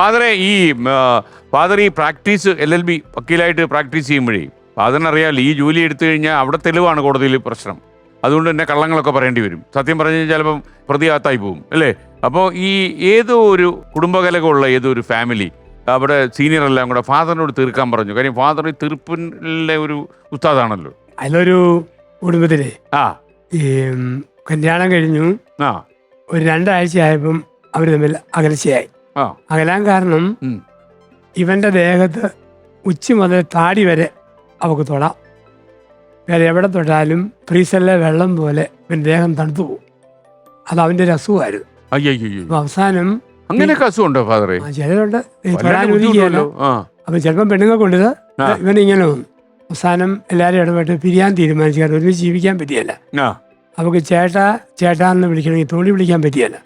ഫാദറെ ഈ ഫാദർ ഈ practice L L B വക്കീലായിട്ട് പ്രാക്ടീസ് ചെയ്യുമ്പോഴേ ഫാദറിന് അറിയാമല്ലോ ഈ ജോലി എടുത്തു കഴിഞ്ഞാൽ അവിടെ തെളിവാണ് കോടതിയിൽ പ്രശ്നം. അതുകൊണ്ട് തന്നെ കള്ളങ്ങളൊക്കെ പറയേണ്ടി വരും. സത്യം പറഞ്ഞു കഴിഞ്ഞാൽ ചിലപ്പം പ്രതിയാത്തായി പോകും അല്ലേ? അപ്പോൾ ഈ ഏതോ ഒരു കുടുംബകലകമുള്ള ഏതോ ഒരു ഫാമിലി അവിടെ സീനിയർ എല്ലാം കൂടെ ഫാദറിനോട് തീർക്കാൻ പറഞ്ഞു. കാര്യം ഫാദർ ഈ തീർപ്പിന്റെ ഒരു ഉസ്താദാണല്ലോ. അതിലൊരു കുടുംബത്തിലെ ആ. ഈ കല്യാണം കഴിഞ്ഞു. ആ. ഒരു രണ്ടാഴ്ച ആയപ്പം അവർ തമ്മിൽ അകൽച്ചയായി. അകലാൻ കാരണം ഇവന്റെ ദേഹത്ത് ഉച്ചി മുതൽ താടി വരെ അവക്ക് തൊടാം. വേറെ എവിടെ തൊട്ടാലും ഫ്രീസറിലെ വെള്ളം പോലെ ഇവൻ ദേഹം തണുത്തു പോകും. അത് അവന്റെ ഒരു അസുഖമായിരുന്നു. അവസാനം അങ്ങനെയൊക്കെ അസുഖമുണ്ടോ ഫാദറെ ചിലരുണ്ട്. ആ. അപ്പൊ ചിലപ്പം പെണ്ണുങ്ങൾ കൊണ്ടത് ഇവൻ ഇങ്ങനെ വന്നു. അവസാനം എല്ലാവരും ഇടപെട്ട് പിരിയാൻ തീരുമാനിച്ചു. കാരണം ഒരുമിച്ച് ജീവിക്കാൻ പറ്റിയല്ല. അവക്ക് ചേട്ടാ ചേട്ടാ എന്ന് വിളിക്കണമെങ്കിൽ തോണി വിളിക്കാൻ പറ്റിയല്ല.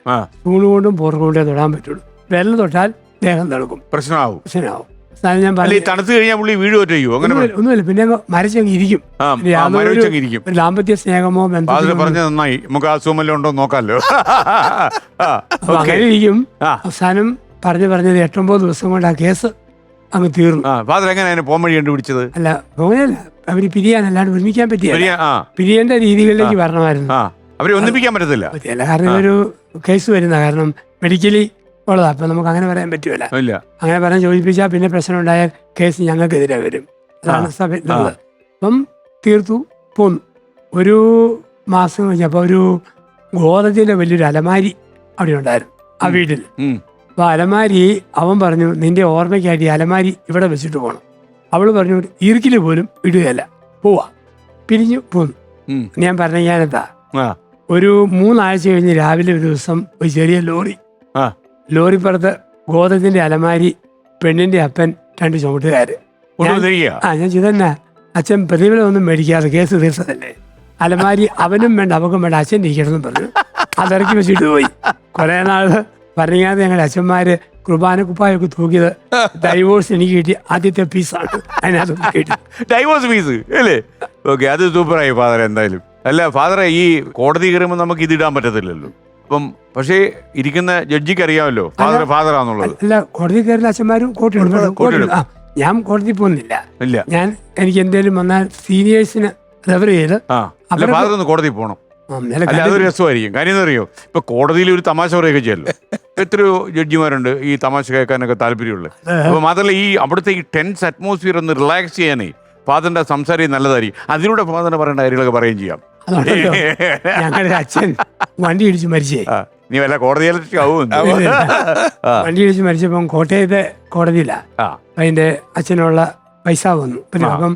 തൂണുകൊണ്ടും പോർക്കുകൊണ്ടേ കൊണ്ടും പോർക്ക് തൊടാൻ പറ്റുള്ളൂ. വിരൽ തൊട്ടാൽ ദേഹം തണുക്കും പ്രശ്നമാവും. പ്രശ്നമാവും. അവസാനം ഞാൻ അല്ല ഈ പറഞ്ഞു തണുത്ത് കഴിഞ്ഞാൽ പുള്ളി വീട് ഒറ്റയ്യോ അങ്ങനെ ഒന്നുമില്ല ഒന്നുമില്ല. പിന്നെ അങ്ങ് മരച്ചങ്ങ് ഇരിക്കും. ആ, പിന്നെ യാതൊരു മരവിച്ചങ്ങ് ഇരിക്കും. ഒരു ദാമ്പത്യ സ്നേഹമോ ഫാദർ ബന്ധമോ പറഞ്ഞ നന്നായി. നമുക്ക് അസുഖം വല്ലതും ഉണ്ടോ എന്ന് നോക്കാമല്ലോ. ആ, അപ്പൊ okay. അങ്ങനെ ഇരിക്കും. ആ. അവസാനം പറഞ്ഞു പറഞ്ഞത് എട്ടൊമ്പത് ദിവസം കൊണ്ട് ആ കേസ് അങ്ങ് തീർന്നു. ആ ഫാദർ എങ്ങനെ അതിന് പോകാൻ വഴി കണ്ടുപിടിച്ചത്? അല്ല അങ്ങനെയല്ല അവർ പിരിയാനല്ലാണ്ട് ഒരുമിക്കാൻ പറ്റിയ ശരിയാ, ആ. പിരിയേണ്ട രീതികളിലേക്ക് വരണമായിരുന്നു. ആ. അവരെ ഒന്നിപ്പിക്കാൻ പറ്റത്തില്ല. പറ്റിയല്ല. കാരണം ഒരു കേസ് വരുന്ന കാരണം മെഡിക്കലി ഉള്ളതാ. അപ്പൊ നമുക്ക് അങ്ങനെ പറയാൻ പറ്റുമല്ല ഇല്ല. അങ്ങനെ പറയാൻ ചോദിപ്പിച്ചാൽ പിന്നെ പ്രശ്നം ഉണ്ടായ കേസ് ഞങ്ങൾക്കെതിരെ വരും. അതാണ്. സഭ ഉള്ളത്. അപ്പം തീർത്തു പോന്നു. ഒരു മാസം കഴിഞ്ഞപ്പോൾ ഒരു ഗോതത്തിന്റെ വലിയൊരു അലമാരി അവിടെ ഉണ്ടായിരുന്നു ആ വീട്ടിൽ. അപ്പോൾ അപ്പൊ അലമാരി അവൻ പറഞ്ഞു നിന്റെ ഓർമ്മയ്ക്കായിട്ട് ഈ അലമാരി ഇവിടെ വെച്ചിട്ട് പോകണം അവൾ പറഞ്ഞു ഈർക്കിൽ പോലും ഇടുകയല്ല. പോവാ. പിരിഞ്ഞു പോന്നു. ഞാൻ പറഞ്ഞ ഞാനെന്താ ഒരു മൂന്നാഴ്ച കഴിഞ്ഞ് രാവിലെ ഒരു ദിവസം ഒരു ചെറിയ ലോറി. ലോറിപ്പുറത്ത് ഗോതത്തിന്റെ അലമാരി പെണ്ണിന്റെ അപ്പൻ രണ്ട് ചുമട്ടുകാര്. ആ ഞാൻ ചെയ്തന്നെ അച്ഛൻ പ്രതിഫലം ഒന്നും മേടിക്കാതെ കേസ് തീർത്തതല്ലേ അലമാരി അവനും വേണ്ട അവക്കും വേണ്ട അച്ഛൻ ഇരിക്കണമെന്ന് പറഞ്ഞു. അതിറക്കി വെച്ചിട്ട് പോയി കുറെ നാൾ പറഞ്ഞാതെ ഞങ്ങളുടെ അച്ഛന്മാര് കുർബാന കുപ്പായൊക്കെ തൂക്കിയത് ഡൈവോഴ്സ് എനിക്ക് കിട്ടിയ ആദ്യത്തെ പീസാണ്. അതിനകത്ത് കിട്ടി. ഡൈവോഴ്സ് ഫീസ് അല്ലേ? ഓക്കെ അത് സൂപ്പറായി ഫാദർ എന്തായാലും. അല്ല ഫാദറെ ഈ കോടതി കയറുമ്പോൾ നമുക്ക് ഇത് ഇടാൻ പറ്റത്തില്ലല്ലോ. അപ്പം പക്ഷേ ഇരിക്കുന്ന ജഡ്ജിക്ക് അറിയാമല്ലോ ഫാദർ ഫാദർ ആണെന്നുള്ളത്. അല്ല കോടതി കയറുന്ന അച്ഛന്മാരും കോട്ടിടും ഞാൻ കോടതി പോകുന്നില്ല. ഇല്ല. ഞാൻ എനിക്ക് എന്തെങ്കിലും വന്നാൽ സീനിയേഴ്സിന് റെഫർ ചെയ്ത് അല്ല ഫാദർ ഒന്ന് കോടതി പോകണം അല്ല അതൊരു രസമായിരിക്കും. കാര്യം അറിയോ? ഇപ്പൊ കോടതിയിൽ ഒരു തമാശ പറയുകയൊക്കെ ചെയ്യല്ലോ. എത്രയോ ജഡ്ജിമാരുണ്ട് ഈ തമാശ കേൾക്കാനൊക്കെ താല്പര്യമുള്ളത് അപ്പൊ മാത്രമല്ല ഈ അവിടുത്തെ ഈ ടെൻസ് അറ്റ്മോസ്ഫിയർ ഒന്ന് റിലാക്സ് ചെയ്യാനേ ഫാദറിന്റെ സംസാരം നല്ലതായിരിക്കും. അതിലൂടെ ഫാദറിന്റെ പറയേണ്ട കാര്യങ്ങളൊക്കെ പറയുകയും ചെയ്യാം. അതുകൊണ്ടല്ലോ ഞങ്ങളുടെ അച്ഛൻ വണ്ടി ഇടിച്ച് മരിച്ചേ. നീ വല്ല കോടതിയിൽ. വണ്ടി ഇടിച്ച് മരിച്ചപ്പം കോട്ടയത്തെ കോടതിയിലാ അതിന്റെ അച്ഛനുള്ള പൈസ വന്നു. പിന്നെ അപ്പം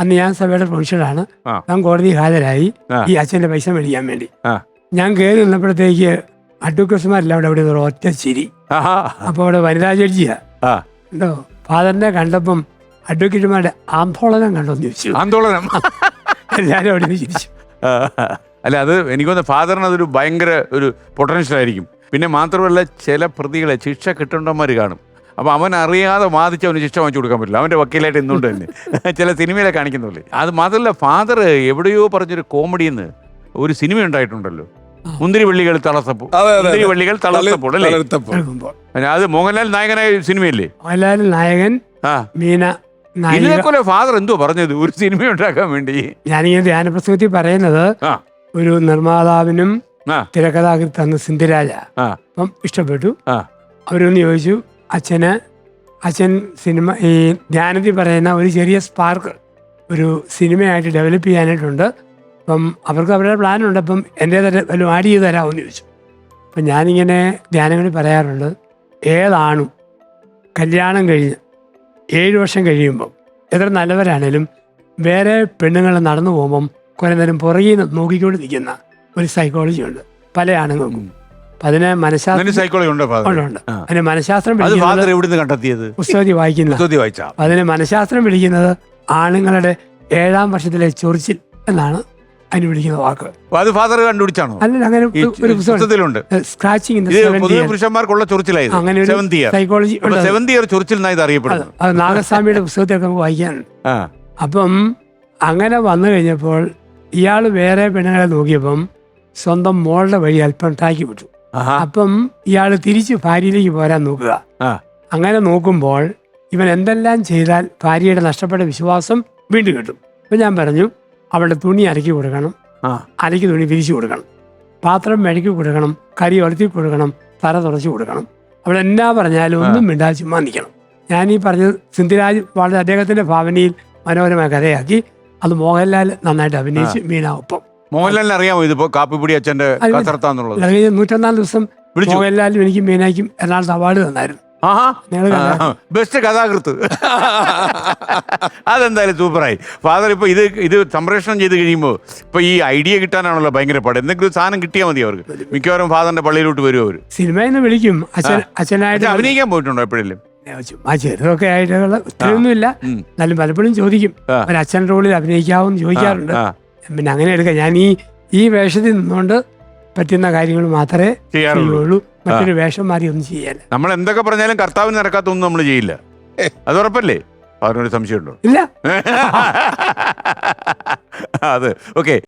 അന്ന് ഞാൻ സഭയുടെ പ്രൊഫഷനാണ് ഞാൻ കോടതി ഹാജരായി. ഈ അച്ഛന്റെ പൈസ മേടിക്കാൻ വേണ്ടി. ഞാൻ കയറി നിന്നപ്പോഴത്തേക്ക് അഡ്വക്കേറ്റ്മാരെല്ലാം അവിടെ അവിടെ ഒറ്റ ചിരി. അപ്പൊ അവിടെ വനിതാ ജഡ്ജിയാ. കേട്ടോ ഫാദറിനെ കണ്ടപ്പം അഡ്വക്കേറ്റുമാരുടെ ആന്തോളനം കണ്ടോന്ന് ചോദിച്ചു. ആന്തോളനം എല്ലാവരും അവിടെ ചിരിച്ചു. അല്ല അത് എനിക്കൊന്ന് ഫാദറിന് അതൊരു ഭയങ്കര ഒരു പൊട്ടൻഷ്യൽ ആയിരിക്കും. പിന്നെ മാത്രമല്ല ചില പ്രതികളെ ശിക്ഷ കിട്ടേണ്ടവന്മാർ കാണും. അപ്പോൾ അവൻ അറിയാതെ വാദിച്ച് അവന് ശിക്ഷ വാങ്ങിച്ചു കൊടുക്കാൻ പറ്റില്ല. അവന്റെ വക്കീലായിട്ട് ഇന്നുകൊണ്ട് തന്നെ. ചില സിനിമയിലെ കാണിക്കുന്നുള്ളൂ അത് മാത്രമല്ല ഫാദർ എവിടെയോ പറഞ്ഞൊരു കോമഡിന്ന് ഒരു സിനിമ ഉണ്ടായിട്ടുണ്ടല്ലോ. മുന്തിരി വള്ളികൾ തളർത്തപ്പോൾ മുന്തിരി. വള്ളികൾ തളർത്തപ്പോൾ അല്ലേ അത് മോഹൻലാൽ നായകനായ സിനിമയല്ലേ? മോഹൻലാൽ നായകൻ ആ. മീന ഇതിനെപ്പോലെ ഫാദർ എന്തോ പറഞ്ഞത്? ഒരു സിനിമ ഉണ്ടാക്കാൻ വേണ്ടി. ഞാനിങ്ങനെ ധ്യാന പ്രസംഗത്തിൽ പറയുന്നത് ഒരു നിർമ്മാതാവിനും തിരക്കഥാകൃത്ത് തന്ന സിന്ധുരാജ അപ്പം ഇഷ്ടപ്പെട്ടു. അവരൊന്ന് ചോദിച്ചു അച്ഛന് അച്ഛൻ സിനിമ ഈ ധ്യാനത്തിൽ പറയുന്ന ഒരു ചെറിയ സ്പാർക്ക് ഒരു സിനിമയായിട്ട് ഡെവലപ്പ് ചെയ്യാനായിട്ടുണ്ട്. അപ്പം അവർക്ക് അവരുടെ പ്ലാനുണ്ട് അപ്പം എന്റെ തന്നെ വല്ലതും ആഡ് ചെയ്ത് തരാമെന്ന് ചോദിച്ചു. അപ്പം ഞാനിങ്ങനെ ധ്യാനങ്ങളിൽ പറയാറുണ്ട് ഏതാണും? കല്യാണം കഴിഞ്ഞ് ഏഴ് വർഷം കഴിയുമ്പോൾ എത്ര നല്ലവരാണേലും വേറെ പെണ്ണുങ്ങൾ നടന്നു പോകുമ്പം കുറേ നേരം പുറകിൽ നിന്ന് നോക്കിക്കൊണ്ട് നിൽക്കുന്ന ഒരു സൈക്കോളജി ഉണ്ട്. പല ആണുങ്ങൾക്കും. അപ്പം അതിനെ മനഃശാസ്ത്രം സൈക്കോളജി ഉണ്ടോ ഫാദർ ഉണ്ട്. ഉണ്ട് ആ. അതിനെ മനഃശാസ്ത്രം അത് ഫാദർ എവിടുന്ന് കണ്ടെത്തിയത്? പുസ്തകത്തിൽ വായിക്കുന്ന അതിനെ മനഃശാസ്ത്രം വിളിക്കുന്നത് ആണുങ്ങളുടെ ഏഴാം വർഷത്തിലെ ചൊറിച്ചിൽ എന്നാണ്. അതിന് വിളിക്കുന്ന വാക്ക് അത് ഫാദർ കണ്ടുപിടിച്ചാണോ? അല്ല അങ്ങനെ ഒരു- പുസ്തകത്തിലുണ്ട്. സ്ക്രാച്ചിങ് ഇൻ പൊതുവെ പുരുഷന്മാർക്കുള്ള ചൊറിച്ചിലായത് അങ്ങനെ ഒരു സൈക്കോളജി സെവന്ത് ഇയർ ചൊറിച്ചിൽ എന്നാ ഇത് അത് അറിയപ്പെടുന്നത് അത് നാഗസ്വാമിയുടെ പുസ്തകത്തിലൊക്കെ നമുക്ക് വായിക്കാൻ അപ്പം അങ്ങനെ വന്നു കഴിഞ്ഞപ്പോൾ ഇയാൾ വേറെ പെണ്ണുങ്ങളെ നോക്കിയപ്പം സ്വന്തം മോളുടെ വഴി അല്പം താക്കി വിട്ടു. അപ്പം ഇയാൾ തിരിച്ച് ഭാര്യയിലേക്ക് പോരാൻ നോക്കുക. അങ്ങനെ നോക്കുമ്പോൾ ഇവൻ എന്തെല്ലാം ചെയ്താൽ ഭാര്യയുടെ നഷ്ടപ്പെട്ട വിശ്വാസം വീണ്ടും കിട്ടും. അപ്പം ഞാൻ പറഞ്ഞു അവളുടെ തുണി അരക്കി കൊടുക്കണം. ആ. അലക്കി തുണി വിരിച്ചു കൊടുക്കണം. പാത്രം മെഴുക്കി കൊടുക്കണം. കരി ഒലത്തി കൊടുക്കണം. തല തുടച്ചു കൊടുക്കണം. അവൾ എന്നാ പറഞ്ഞാലും ഒന്നും മിണ്ടാതെ ചുമ്മാ നിൽക്കണം. ഞാൻ ഈ പറഞ്ഞ സിന്ധിരാജ് വളരെ അദ്ദേഹത്തിന്റെ ഭാവനയിൽ മനോഹരമായ കഥയാക്കി. അത് മോഹൻലാൽ നന്നായിട്ട് അഭിനയിച്ച് മീന ഒപ്പം. മോഹൻലാലിന് അറിയാമോ ഇതിപ്പോ കാപ്പിപ്പൊടി അച്ഛന്റെ നൂറ്റൊന്നാം ദിവസം മോഹൻലാലും എനിക്ക് മീനാക്കും എറണാകുളത്ത് അവാർഡ് തന്നായിരുന്നു. ആഹാ. ബെസ്റ്റ് കഥാകൃത്ത്. അതെന്തായാലും സൂപ്പറായി. ഫാദർ ഇപ്പൊ ഇത് ഇത് സംപ്രേഷണം ചെയ്ത് കഴിയുമ്പോൾ ഇപ്പൊ ഈ ഐഡിയ കിട്ടാനാണല്ലോ ഭയങ്കര പാട്. എന്തെങ്കിലും ഒരു സാധനം കിട്ടിയാൽ മതി അവർക്ക്. മിക്കവാറും ഫാദറിന്റെ പള്ളിയിലോട്ട് വരും അവർ സിനിമയിൽ വിളിക്കും അച്ഛൻ അച്ഛനായിട്ട് അഭിനയിക്കാൻ പോയിട്ടുണ്ടോ എപ്പോഴെങ്കിലും? ചുമ്മാ ചെറുതൊക്കെ ആയിട്ടുള്ള ഒത്തിരിയൊന്നുമില്ല. എന്നാലും പലപ്പോഴും ചോദിക്കും. ഒരു അച്ഛൻ റോളിൽ അഭിനയിക്കാവും ചോദിക്കാറുണ്ട്. പിന്നെ അങ്ങനെ എടുക്കാം. ഞാൻ ഈ ഈ വേഷത്തിൽ നിന്നുകൊണ്ട് പറ്റുന്ന കാര്യങ്ങൾ മാത്രമേ ചെയ്യാറുള്ളൂ. ചെയ്യുള്ളൂ. മറ്റൊരു വേഷം മാറി ഒന്നും ചെയ്യാൻ. നമ്മൾ എന്തൊക്കെ പറഞ്ഞാലും കർത്താവിന് നടക്കാത്തൊന്നും നമ്മൾ ചെയ്യില്ല. അത് ഉറപ്പല്ലേ? അവരോട് സംശയമുണ്ടോ? ഇല്ല. അത്. ഓക്കെ.